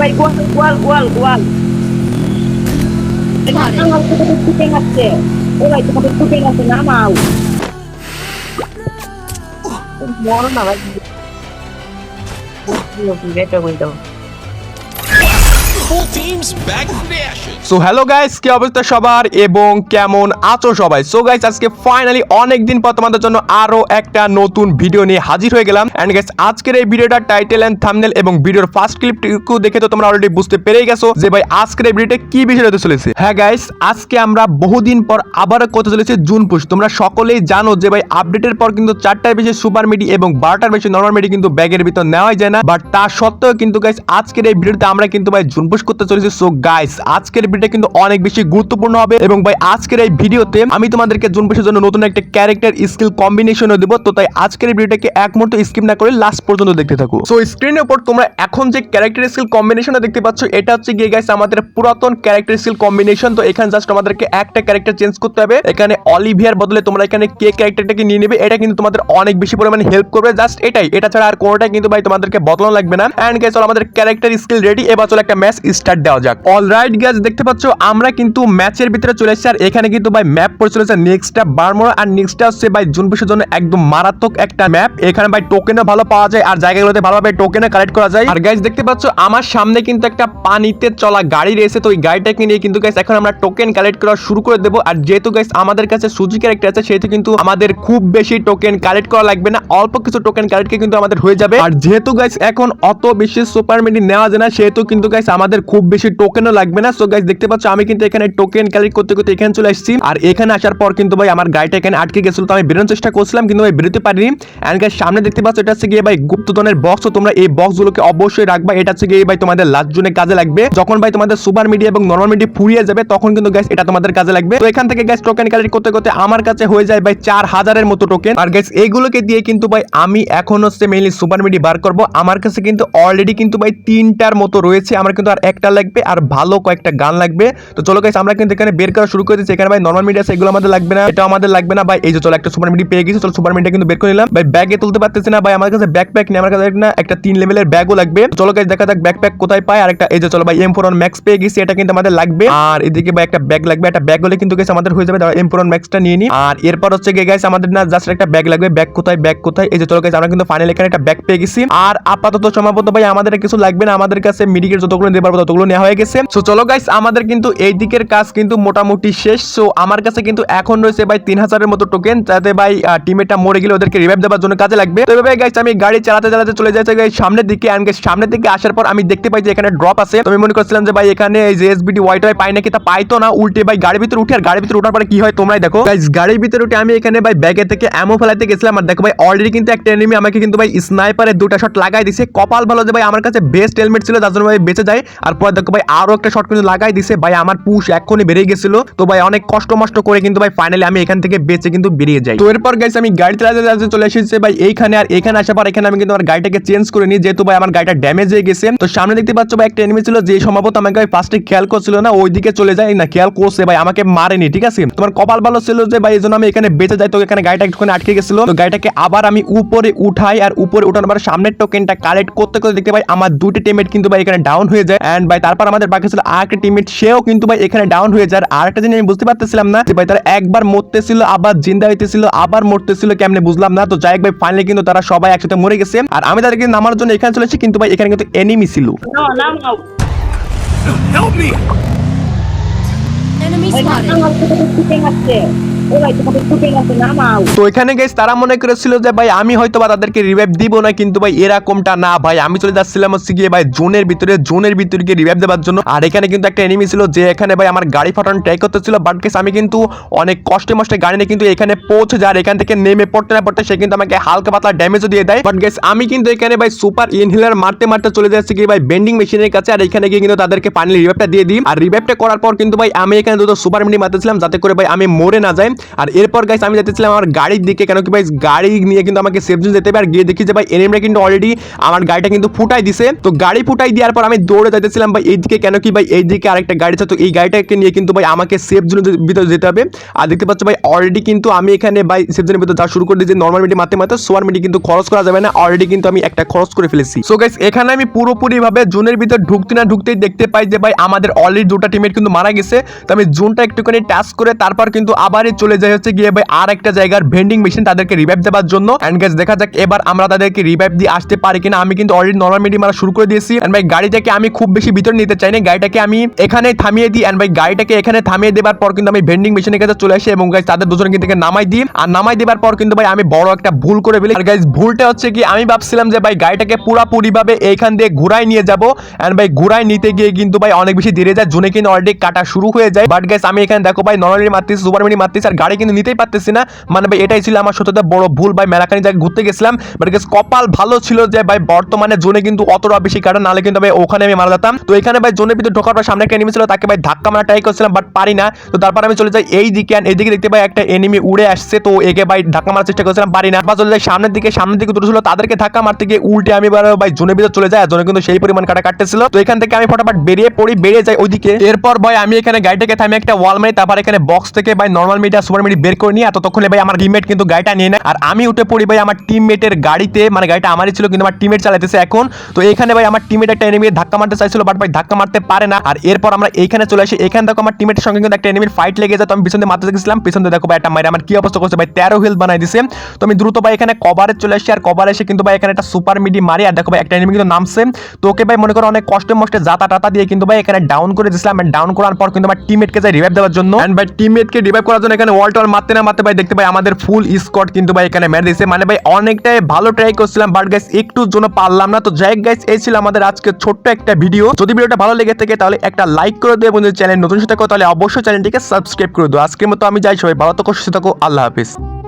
ভাই গোয়াল গোয়াল গোয়াল গোয়াল এই Got it. আমার কাছে শুটিং আছে ও ভাই তোমাদের শুটিং আছে নামাও মরো না ভাই বেটা বলতে দাও সো হ্যালো গাইস কি অবস্থা সবার এবং কেমন আছো সবাই? সো গাইস আজকে ফাইনালি অনেক দিন পর তোমাদের জন্য আরও একটা নতুন ভিডিও নিয়ে হাজির হয়ে গেলাম। এন্ড গাইস আজকের এই ভিডিওটা টাইটেল এন্ড থাম্বনেল এবং ভিডিওর ফার্স্ট ক্লিপটুকু দেখে তো তোমরা অলরেডি বুঝতে পেরেই গেছো যে ভাই, আজকের এই ভিডিওটা কি বিষয় হতে চলেছে? হ্যাঁ গাইস আজকে আমরা বহুদিন পর আবারও করতে চলেছি জুন পুশ তোমরা সকলেই জানো যে ভাই আপডেটের পর কিন্তু চারটার বেশি সুপার মিডি এবং বারোটার বেশি নর্মাল মিডি কিন্তু ব্যাগের ভিতর নেওয়াই যায় না। বাট তা সত্ত্বেও কিন্তু গাইস আজকের এই ভিডিওতে আমরা কিন্তু ভাই জুন পুশ করতে চলেছি। সো গাইস আজকের ভিডিওটা কিন্তু অনেক বেশি গুরুত্বপূর্ণ হবে এবং ভাই, আজকের এই ভিডিওতে আমি তোমাদেরকে জুন পুশের জন্য নতুন একটা ক্যারেক্টার স্কিল কম্বিনেশনও দেবো। তো তাই আজকের ভিডিওটাকে এক মুহূর্ত স্কিপ না করে লাস্ট পর্যন্ত দেখতে থাকো। সো স্ক্রিনের উপর তোমরা এখন যে ক্যারেক্টার স্কিল কম্বিনেশনটা দেখতে পাচ্ছ, এটা হচ্ছে গিয়ে গাইস আমাদের পুরাতন ক্যারেক্টার স্কিল কম্বিনেশন তো এখানে জাস্ট আমাদেরকে একটা ক্যারেক্টার চেঞ্জ করতে হবে। এখানে অলিভিয়ার বদলে তোমরা এখানে কে ক্যারেক্টারটাকে নিয়ে নেবে, এটা কিন্তু তোমাদের অনেক বেশি পরিমাণে হেল্প করবে। জাস্ট এটাই, এটা ছাড়া আর কোনোটাই কিন্তু ভাই তোমাদেরকে বদলানো লাগবে না। এন্ড গাইস আমাদের ক্যারেক্টার স্কিল রেডি এবার চলো একটা ম্যাচ স্টার্ট দেওয়া যাক। অল রাইট গাইস দেখতে পাচ্ছ, আমরা কিন্তু ম্যাচের ভিতরে চলে এসেছি। আর এখানে কিন্তু ভাই ম্যাপ পড়ে চলেছে নেক্সটটা বারমোড়া আর নেক্সটটা হচ্ছে ভাই জুন বিশের জন্য একদম মারাত্মক একটা ম্যাপ এখানে ভাই টোকেনও ভালো পাওয়া যায়, আর জায়গাগুলোতে ভালোভাবে টোকেনও কালেক্ট করা যায়। আর গাইস দেখতে পাচ্ছ, আমার সামনে কিন্তু একটা পানিতে চলা গাড়ি রয়েছে। তো ওই গাড়িটাকে নিয়ে কিন্তু গাইস এখন আমরা টোকেন কালেক্ট করা শুরু করে দেবো। আর যেহেতু গাইস আমাদের কাছে সুজি ক্যারেক্টার আছে, সেহেতু কিন্তু আমাদের খুব বেশি টোকেন কালেক্ট করা লাগবে না। অল্প কিছু টোকেন কালেক্ট কিন্তু আমাদের হয়ে যাবে। আর যেহেতু গাইস এখন অত বেশি সুপার মিনি নেওয়া যায় না, সেহেতু কিন্তু গাইস আমাদের খুব বেশি টোকেনও লাগবে না। সো গাইস দেখতে পাচ্ছ, আমি কিন্তু এখানে টোকেন কালেক্ট করতে করতে এখানে চলে আসছি। আর এখানে আসার পর কিন্তু ভাই, আমার গাড়িটা এখানে আটকে গেছিল, তো আমি বেরোনোর চেষ্টা করছিলাম, কিন্তু ভাই বেরোতে পারিনি। এন্ড গাইস সামনে দেখতে পাচ্ছ, এটা হচ্ছে গিয়ে ভাই গুপ্তধনের বক্স তো তোমরা এই বক্সগুলোকে অবশ্যই রাখবা। এটা হচ্ছে গিয়ে ভাই তোমাদের লাস্ট জুনে কাজে লাগবে। যখন ভাই তোমাদের সুপার মিডিয়া এবং নর্মাল মিডিয়া ফুরিয়ে যাবে, তখন কিন্তু গাইস এটা তোমাদের কাজে লাগবে। তো এখান থেকে গাইস টোকেন কালেক্ট করতে করতে আমার কাছে হয়ে যায় ভাই চার হাজারের মতো টোকেন আর গাইস এইগুলোকে দিয়ে কিন্তু ভাই আমি এখন হচ্ছে মেইনলি সুপার মিডি বার করব। আমার কাছে কিন্তু অলরেডি কিন্তু ভাই তিনটার মতো রয়েছে। আমার কিন্তু আর একটা লাগবে আর ভালো কয়েকটা গান লাগবে। তো চলো গাইস আমরা কিন্তু এখানে বের করা শুরু করে দিচ্ছি এখানে ভাই নর্মাল মিডিয়া আছে, এগুলো আমাদের লাগবে না। এটা আমাদের লাগবে না। ভাই, এই যে চলো একটা সুপার মিডি পেয়ে গেছি। চলো সুপার মিডিয়া কিন্তু বের করে নিলাম। ভাই ব্যাগে তুলতে পারতেছি না। ভাই, আমার কাছে ব্যাকপ্যাক নেই, আমার কাছে না একটা তিন লেভেলের ব্যাগও লাগবে। চলো গাইস দেখা যাক ব্যাকপ্যাক কোথায় পাই আর একটা, এই যে চলো ভাই এম ফোর ম্যাক্স পেয়ে গেছি। এটা কিন্তু আমাদের লাগবে। আর এদিকে ভাই, একটা ব্যাগ লাগবে। একটা ব্যাগ হলে কিন্তু গাইস আমাদের হয়ে যাবে। এম ফোর ম্যাক্সটা নিয়ে নি। আর এরপর হচ্ছে গিয়ে গাইস আমাদের না জাস্ট একটা ব্যাগ লাগবে। ব্যাগ কোথায় ব্যাগ কোথায়? এই যে চলো গাইস আমরা কিন্তু ফাইনাল এখানে একটা ব্যাগ পেয়ে গেছি। আর আপাতত সম্ভবত ভাই, আমাদের কিছু লাগবে না। আমাদের কাছে মিডিকের যতগুলো নিতে পারব ততগুলো নেওয়া হয়ে গেছে। সো চলো গাইস আমাদের কিন্তু এই দিকের কাজ কিন্তু মোটামুটি শেষ। সো আমার কাছে কিন্তু এখন রয়েছে ভাই তিন হাজারের মতো টোকেন যাতে ভাই টিমেটা মরে গেলে ওদেরকে রিভাইভ দেওয়ার জন্য কাজে লাগবে। তো এভাবে গাইস আমি গাড়ি চালাতে চালাতে চলে সামনের দিকে। সামনের দিকে আসার পর আমি দেখতে পাই যে এখানে ড্রপ আছে। আমি মনে করছিলাম যে ভাই, এখানে এই যে এসবিডি ওয়াইট ওয়াই পাই নাকি তা পাইতো না। উল্টে ভাই, গাড়ির ভিতরে উঠে আর গাড়ির ভিতরে ওঠার পরে কি হয় তোমরাই দেখো। গাইস গাড়ির ভিতরে উঠে আমি এখানে ভাই ব্যাগে থেকে অ্যামো ফেলাতে গেছিলাম। আর দেখো ভাই অলরেডি কিন্তু একটা এনিমি আমাকে কিন্তু ভাই স্নাইপারের দুটা শট লাগাই দিছে। কপাল ভালো যে ভাই, আমার কাছে বেস্ট হেলমেট ছিল যার জন্য ভাই বেঁচে যায়। আর পরে দেখো ভাই, আরও একটা শট কিন্তু লাগাই দিছে। ভাই, আমার পুশ এখনই বেরিয়ে গেছিল। তো ভাই, অনেক কষ্ট মষ্ট করে কিন্তু ভাই ফাইনালি আমি এখান থেকে বেঁচে কিন্তু বেরিয়ে যাই। তো এরপর গাইস আমি গাড়ি চালাতে চলে এসেছি ভাই, এইখানে। আর এখানে আসার পর এখানে আমি কিন্তু আমার গাড়িটাকে চেঞ্জ করে নিই, যেহেতু ভাই, আমার গাড়িটা ড্যামেজ হয়ে গেছে। তো সামনে দেখতে পাচ্ছ ভাই, একটা এনিমি ছিল, যে সম্ভবত আমাকে ভাই ফার্স্টে খেয়াল করছিল না ওই দিকে চলে যায়। না, খেয়াল করছে ভাই, আমাকে মারেনি, ঠিক আছে? তোমার কপাল ভালো ছিল যে ভাই, এই জন্য আমি এখানে বেঁচে যাই, তো এখানে গাড়িটা একটুখানি আটকে গেছিল। তো গাড়িটাকে আবার আমি উপরে উঠাই, আর উপরে উঠানোর পর সামনের টোকেনটা কালেক্ট করতে করতে দেখতে ভাই আমার দুটি টিমমেট কিন্তু ভাই, এখানে ডাউন হয়ে যায়। এন্ড ভাই তারপর আমাদের বাকি ছিল আর একটা টিমমেট সেও কিন্তু ভাই এখানে ডাউন হয়ে যায় আর একটা জিনিস আমি বুঝতে পারতেছিলাম না যে ভাই তারা একবার মরতেছিল আবার জিন্দা হইতেছিল আবার মরতেছিল কেমনে বুঝলাম না তো যাই হোক ভাই ফাইনালি কিন্তু তারা সবাই একসাথে মরে গেছে আর আমি তাদেরকে নামার জন্য এখানে চলেছি কিন্তু ভাই এখানে কিন্তু এনিমি ছিল Help me! Enemy spotted. তো এখানে গেছে তারা মনে করেছিল যে, ভাই, আমি হয়তো বা তাদেরকে রিভাইভ দিব না, কিন্তু ভাই, এরকমটা না, ভাই। আমি চলে যাচ্ছিলাম হচ্ছে গিয়ে, ভাই, জোনের ভিতরে জোনের ভিতরে রিভাইভ দেওয়ার জন্য। আর এখানে কিন্তু একটা এনিমি ছিল যে, এখানে, ভাই, আমার গাড়ি ফাটানো ট্রাই করতেছিল বাট আমি কিন্তু অনেক কষ্টে মষ্টে গাড়ি কিন্তু এখানে পৌঁছে যায়, আর এখান থেকে নেমে পড়তে না পড়তে সে কিন্তু আমাকে হালকা পাতলা ড্যামেজও দিয়ে দেয়। বাট গেস আমি কিন্তু এখানে, ভাই সুপার ইনহেলার মারতে মারতে চলে যাচ্ছি কি ভাই বেন্ডিং মেশিনের কাছে, আর এখানে গিয়ে কিন্তু তাদেরকে ফাইনালি রিভাইভটা দিয়ে দিই। আর রিভাইভটা করার পর কিন্তু, ভাই, আমি এখানে দুটো সুপার মিনি মারতেছিলাম, যাতে করে, ভাই, আমি মরে না যাই। আর এরপর গাইস আমি যেতেছিলাম আমার গাড়ির দিকে, কেন কি, ভাই, গাড়ি নিয়ে কিন্তু আমাকে সেফ জোন যেতে হবে। গিয়ে দেখি যে, ভাই এনিমিরা কিন্তু অলরেডি আমার গাড়িটা কিন্তু ফুটাই দিছে। তো গাড়ি ফুটাই দেওয়ার পর আমি দৌড়ে যাইতেছিলাম ভাই, এইদিকে কেন কি, ভাই, এইদিকে আরেকটা গাড়ি আছে। তো এই গাড়িটাকে নিয়ে কিন্তু, ভাই, আমাকে সেফ জোনের ভিতরে যেতে হবে। আর দেখতে পাচ্ছ, ভাই অলরেডি কিন্তু আমি এখানে, ভাই সেফ জোনের ভিতরে যাওয়া শুরু করে দিয়েছি। নর্মাল মিটি মারতে মারতে সোয়ার মিটি কিন্তু খরচ করা যাবে না। অলরেডি কিন্তু আমি একটা খরচ করে ফেলেছি। সো গাইস এখানে আমি পুরোপুরি ভাবে জোনের ভিতর ঢুকতে না ঢুকতেই দেখতে পাই যে, ভাই, আমাদের অলরেডি দুটো টিমের কিন্তু মারা গেছে। তো আমি জোনটা একটুখানি টাচ করে তারপর কিন্তু আবারই চলে যাই হচ্ছে গিয়ে ভাই আর একটা জায়গার ভেন্ডিং মেশিন তাদেরকে রিভাইভ দেওয়ার জন্য। এন্ড গাইস দেখা যাক এবার আমরা তাদেরকে রিভাইভ দিয়ে আসতে পারি কিনা। আমি কিন্তু অলরেডি নর্মাল মিটি মারা শুরু করে দিয়েছি। এন্ড ভাই, গাড়িটাকে আমি খুব বেশি ভিতরে নিতে চাই না। গাড়িটাকে আমি এখানে থামিয়ে দিই। এন্ড ভাই, গাড়িটাকে এখানে থামিয়ে দেবার পর কিন্তু আমি ভেন্ডিং মেশিনের কাছে চলে আসি এবং গাইস তাদের দুজনকে থেকে নামাই দিই। আর নামাই দেবার পর কিন্তু ভাই, আমি বড় একটা ভুল করে ফেলি। আর গাইস ভুলটা হচ্ছে কি, আমি ভাবছিলাম যে ভাই, গাড়িটাকে পুরাপুরি ভাবে এইখান দিয়ে ঘুরাই নিয়ে যাব। এন্ড ভাই, ঘুরাই নিতে গিয়ে কিন্তু ভাই, অনেক বেশি দেরি যায়। জুনে কিন্তু অলরেডি কাটা শুরু হয়ে যায়। বাট গাইস আমি এখানে দেখো ভাই নর্মালি মারতেছি সুপার মিনি মারতেছি। আর গাড়ি কিন্তু নিতেই পারতেছি না। মানে ভাই, এটাই ছিল আমার সত্যতা। বড় ভুল, ভাই, মেলাখানি জায়গায় ঘুরতে গেছিলাম। বাট গাইস কপাল ভালো ছিল যে, ভাই, বর্তমানে জোনে কিন্তু অতটা বেশি কাটা নালে কিন্তু ভাই, ওখানে আমি মারা যেতাম। তো এখানে ভাই, জোনের ভিতরে ঢোকার পর সামনে একটা এনিমি ছিল, তাকে ভাই ধাক্কা মারা ট্রাই করছিলাম বাট পারি না। তো তারপর আমি চলে যাই এই দিকে আর এইদিকে দেখতে পাই একটা এনিমি উড়ে আসছে, তো একে ভাই ধাক্কা মারার চেষ্টা করছিলাম, পারি না। বা চলে যাই সামনের দিকে সামনের দিকে দুটো ছিল, তাদেরকে ধাক্কা মারতে গিয়ে উল্টে আমি ভাই, জোনের ভিতরে চলে যাই জোনে কিন্তু সেই পরিমাণ কাটা কাটতেছিল। তো এখান থেকে আমি ফটাফট বেরিয়ে পড়ি, বেরিয়ে যাই ওইদিকে। এরপর ভাই, আমি এখানে গাড়িটাকে থামি একটা ওয়াল মারি, তারপর এখানে বক্স থেকে ভাই নর্মাল মিডিয়া সুপার মিডি বের করে নিয়ে আর ততক্ষণে ভাই আমার টিমমেট কিন্তু গাড়িটা নিয়ে নেয়। আর আমি উঠে পড়ি ভাই আমার টিমমেটের গাড়িতে মানে গাড়িটা আমারই ছিল কিন্তু আমার টিমমেট চালাইতেছে এখন। তো এখানে ভাই আমার টিমমেট একটা এনিমি ধাক্কা মারতে চাইছিল বাট ভাই ধাক্কা মারতে পারে না। আর এরপর আমরা এইখানে চলে আসি এখানে দেখো আমার টিমমেটের সঙ্গে কিন্তু একটা এনিমির ফাইট লেগে যায়। তো আমি পিছনে মারতে গেছিলাম, পিছনে দেখো ভাই একটা মাইরে আমার কি অবস্থা করছে ভাই, তেরো হেলথ বানাই দিছে। তো আমি দ্রুত ভাই এখানে কভারে চলে আসি, আর কভারে এসে কিন্তু ভাই এখানে একটা সুপার মিডি মারি, আর দেখো ভাই একটা এনিমি কিন্তু নামছে। তো ওকে ভাই মনে করো অনেক কষ্টে মষ্টে জাতা টাতা দিয়ে কিন্তু ভাই এখানে ডাউন করে দিয়েছিলাম ডাউন করার পর কিন্তু আমার টিমমেটকে যাই রিভাইভ দেওয়ার জন্য। এন্ড ভাই টিমমেটকে রিভাইভ করার জন্য এখানে ওয়াল টল মারতে না মারতে ভাই, দেখতে পাই আমাদের ফুল স্কট কিন্তু ভাই এখানে মেরে দিয়েছে মানে ভাই, অনেকটাই ভালো ট্রাই করছিলাম বাট গাইস একটু জন্য পারলাম না। তো যাই গাইস এই ছিল আমাদের আজকে ছোট্ট একটা ভিডিও যদি ভিডিওটা ভালো লেগে থাকে, তাহলে একটা লাইক করে দিও বন্ধু চ্যানেল নতুন সাথে তাহলে অবশ্যই চ্যানেলটিকে সাবস্ক্রাইব করে দেবো আজকের মতো আমি যাই, সবাই ভালো থাকো, সুস্থ থাকো, আল্লাহ হাফিজ।